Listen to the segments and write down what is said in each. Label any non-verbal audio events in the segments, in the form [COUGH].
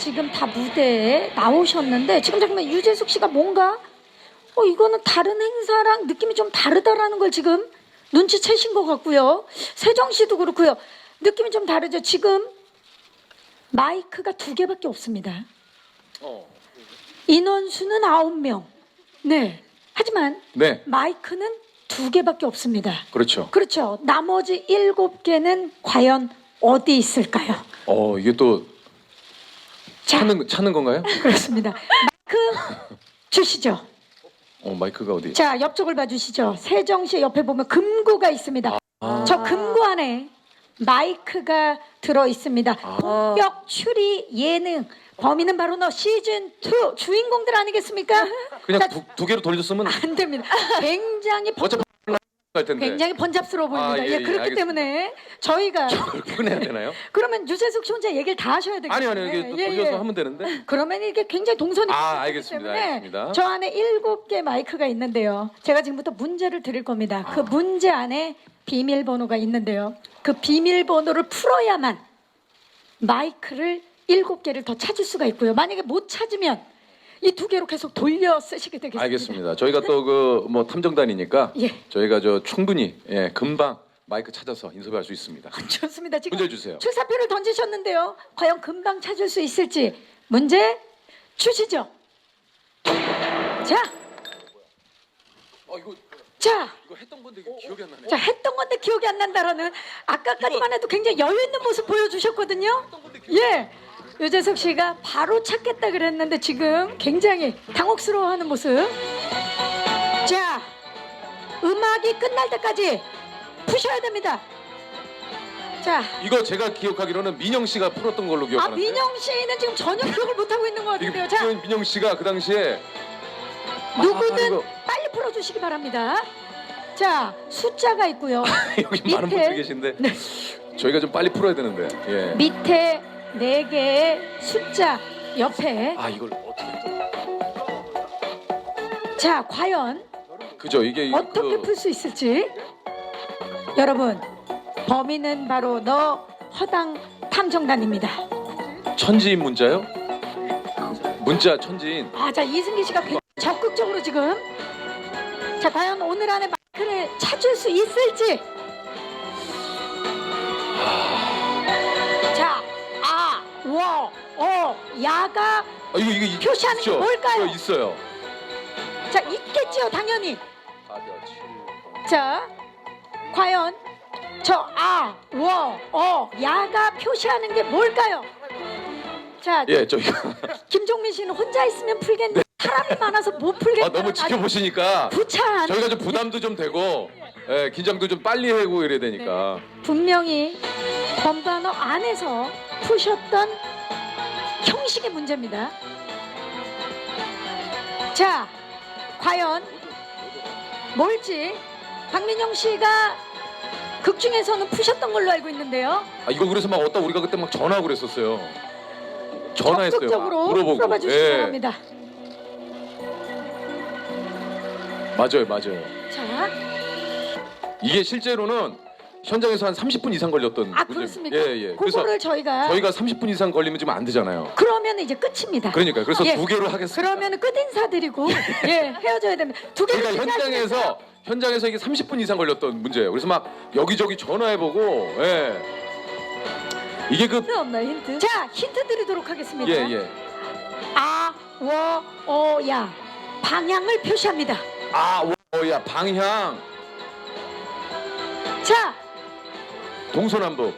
지금 다 무대에 나오셨는데 지금 잠깐만 유재숙 씨가 뭔가 어 이거는 다른 행사랑 느낌이 좀 다르다라는 걸 지금 눈치채신 것 같고요. 세정 씨도 그렇고요. 느낌이 좀 다르죠. 지금 마이크가 두 개밖에 없습니다. 어. 인원수는 아홉 명. 네. 하지만 네, 마이크는 두 개밖에 없습니다. 그렇죠. 그렇죠. 나머지 일곱 개는 과연 어디 있을까요? 어, 이게 또 자, 찾는 찾는 건가요? [LAUGHS] 그렇습니다. 마이크 주시죠. 어, 마이크가 어디? 자, 옆쪽을 봐주시죠. 세정 씨 옆에 보면 금고가 있습니다. 아. 저 금고 안에 마이크가 들어 있습니다. 아. 본격 추리 예능 범인은 바로 너 시즌 2 주인공들 아니겠습니까? 그냥 자, 두, 두 개로 돌렸으면 안 됩니다. [LAUGHS] 굉장히 번- 어차피 텐데. 굉장히 번잡스러워 보입니다. 아, 예, 예, 예, 그렇기 알겠습니다. 때문에 저희가 [LAUGHS] 그걸 꺼내야 되나요? [LAUGHS] 그러면 유재숙 씨 혼자 얘기를 다 하셔야 되겠네요. 아니 아니 이게 또 돌려서 하면 되는데. [LAUGHS] 그러면 이게 굉장히 동선이 아, 알겠습니다, 때문에 알겠습니다. 저 안에 일곱 개 마이크가 있는데요. 제가 지금부터 문제를 드릴 겁니다. 아. 그 문제 안에 비밀번호가 있는데요. 그 비밀번호를 풀어야만 마이크를 일곱 개를 더 찾을 수가 있고요. 만약에 못 찾으면 이 두 개로 계속 돌려 쓰시게 되겠습니다. 알겠습니다. 저희가 또 그 뭐 탐정단이니까 예. 저희가 저 충분히 예, 금방 마이크 찾아서 인터뷰할 수 있습니다. 좋습니다. 지금 문제 주세요. 출사표를 던지셨는데요. 과연 금방 찾을 수 있을지 문제 주시죠. 자, 어 이거 자, 이거 했던 건데 이게 기억이 안 나네. 자 했던 건데 기억이 안 난다라는 아까까지만 해도 굉장히 여유 있는 모습 보여주셨거든요. 예, 유재석 씨가 바로 찾겠다 그랬는데 지금 굉장히 당혹스러워하는 모습. 자, 음악이 끝날 때까지 푸셔야 됩니다. 자, 이거 제가 기억하기로는 민영 씨가 풀었던 걸로 아 기억하는데. 민영 씨는 지금 전혀 기억을 못 하고 있는 것 같은데요. 자, 민영, 민영 씨가 그 당시에 아, 누구든 이거- 빨리 풀어주시기 바랍니다. 자, 숫자가 있고요. [LAUGHS] 여기 많은 밑에- 분들이 계신데 네. 저희가 좀 빨리 풀어야 되는데. 예. 밑에 네 개의 숫자 옆에 아 이걸 어떻게? 자 과연 그죠 이게 어떻게 그- 풀 수 있을지 여러분 범인은 바로 너 허당 탐정단입니다. 천지인 문자요? 문자 천지인. 아자 이승기 씨가 굉장히 적극적으로 지금 자 과연 오늘 안에 마크를 찾을 수 있을지 자아 워 어 야가 아 이거 이거 있- 표시하는 게 있죠? 뭘까요? 이거 있어요. 자 있겠지요 당연히. 자, 과연 저 아, 워, 어, 야가 표시하는 게 뭘까요? 자, 예 저희가 [LAUGHS] 김종민 씨는 혼자 있으면 풀겠는데 사람이 많아서 못 풀겠다. 아, 너무 지켜보시니까 부찬 저희가 좀 부담도 좀 되고 예, 긴장도 좀 빨리 하고 이래야 되니까 분명히 번반어 안에서 푸셨던 형식의 문제입니다. 자, 과연 뭘지 박민영 씨가 극 중에서는 푸셨던 걸로 알고 있는데요. 아, 이거 그래서 막 어따 우리가 그때 막 전화하고 그랬었어요. 전화했어요. 적극적으로 물어보고. 풀어봐 주시기 예, 바랍니다. 맞아요, 맞아요. 자, 이게 실제로는 현장에서 한 30분 이상 걸렸던 아 문제입니다. 그렇습니까? 예, 예. 그래서 그거를 저희가 저희가 30분 이상 걸리면 지금 안 되잖아요. 그러면 이제 끝입니다. 그러니까 그래서 예. 두 개로 하겠습니다. 그러면 끝 인사드리고 예 헤어져야 됩니다. 두 개를 그러니까 현장에서 현장에서 이게 30분 이상 걸렸던 문제예요. 그래서 막 여기저기 전화해보고 예. 이게 그 힌트 없나요 힌트? 자 힌트 드리도록 하겠습니다. 예, 예. 아, 워, 어, 야 방향을 표시합니다. 아, 뭐야 방향 자, 동서남북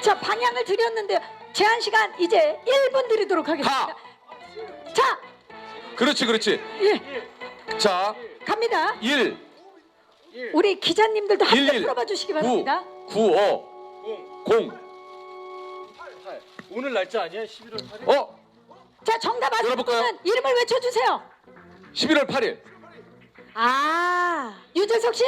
자 방향을 드렸는데요. 제한 시간 이제 1분 드리도록 하겠습니다. 가. 자, 그렇지, 그렇지. 예 자, 갑니다. 1 우리 기자님들도 함께 11, 풀어봐 주시기 9 바랍니다. 9 5 0 오늘 날짜 아니야? 11월 8일? 어? 자 정답 아시는 열어볼까요? 분은 이름을 외쳐주세요. 11월 8일. 아 유재석 씨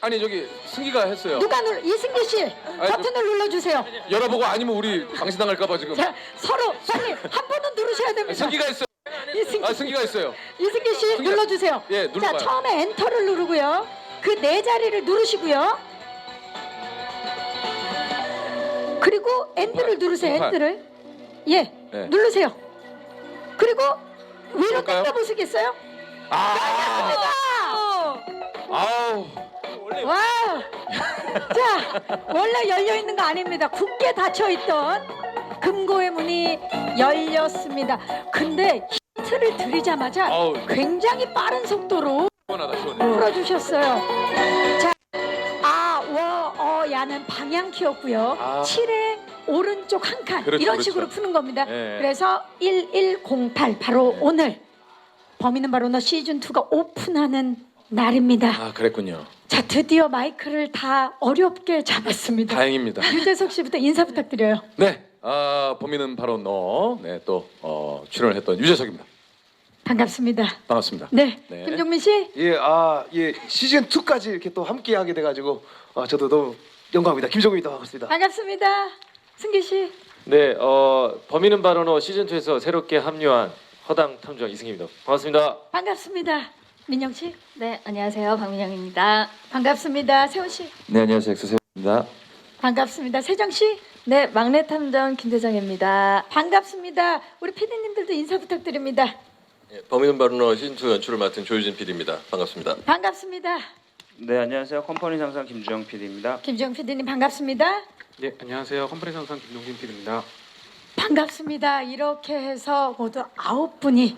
아니 저기 승기가 했어요. 누가 눌 이승기 씨 버튼을 눌러주세요. 열어보고 아니면 우리 방신당할까봐 지금. 자 서로 빨리 한 분은 누르셔야 됩니다. 승기가 했어요. 이승기, 아 승기가 했어요. 이승기 씨 승기가- 눌러주세요. 예, 눌러봐요. 자 처음에 엔터를 누르고요. 그 네 자리를 누르시고요. 그리고 엔드를 누르세요. 공팔. 엔드를 예 네. 누르세요. 그리고 위로 그럴까요? 당겨 보시겠어요? 아, 아우. 와. [LAUGHS] 자, 원래 열려 있는 거 아닙니다. 굳게 닫혀 있던 금고의 문이 열렸습니다. 근데 힌트를 드리자마자 아우. 굉장히 빠른 속도로 시원하다 시원해. 풀어주셨어요. 자, 아, 워, 어, 야는 방향 키였고요. 아. 7의 오른쪽 한 칸. 그렇죠, 이런 그렇죠. 식으로 푸는 겁니다. 네. 그래서 1108 바로 오늘 범인은 바로 너 시즌 2가 오픈하는 날입니다. 아 그랬군요. 자, 드디어 마이크를 다 어렵게 잡았습니다. 다행입니다. [LAUGHS] 유재석 씨부터 인사 부탁드려요. 네. 아 범인은 바로 너. 네, 또 어, 출연을 했던 유재석입니다. 반갑습니다. 반갑습니다. 네, 네. 김종민 씨. 예, 아, 예, 시즌 2까지 이렇게 또 함께 하게 돼가지고 아, 저도 너무 영광입니다. 김종민입니다. 반갑습니다. 반갑습니다. 승기 씨. 네, 어, 범인은 바로 너 시즌 2에서 새롭게 합류한 허당 탐정 이승입니다. 반갑습니다. 반갑습니다. 민영 씨. 네, 안녕하세요. 박민영입니다. 반갑습니다. 세훈 씨. 네 안녕하세요 엑소세입니다. 반갑습니다. 세정 씨. 네, 막내 탐정 김대정입니다. 반갑습니다. 우리 피디님들도 인사 부탁드립니다. 예, 범인은 바로 너 시즌 2 연출을 맡은 조유진 PD입니다. 반갑습니다. 반갑습니다. 네 안녕하세요 컴퍼니 상상 김주영 PD입니다. 김지영 PD님 반갑습니다. 네, 안녕하세요. 컴퍼니 상상 김동진 PD입니다. 반갑습니다. 이렇게 해서 모두 아홉 분이